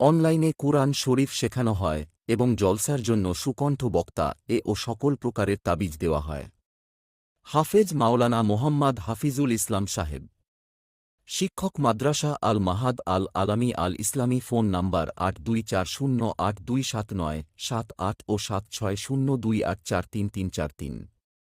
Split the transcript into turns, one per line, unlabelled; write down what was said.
অনলাইনে কুরআন শরীফ শেখানো হয় এবং জলসার জন্য সুকণ্ঠ বক্তা এ ও সকল প্রকারের তাবিজ দেওয়া হয়। হাফেজ মাওলানা মোহাম্মদ হাফিজুল ইসলাম সাহেব। শিক্ষক মাদ্রাসা আল মাহাদ আল আলামী আল ইসলামী ফোন নাম্বার আট দুই চার শূন্য আট দুই সাত নয় সাত আট ও সাত ছয় শূন্য দুই আট চার তিন তিন চার তিন।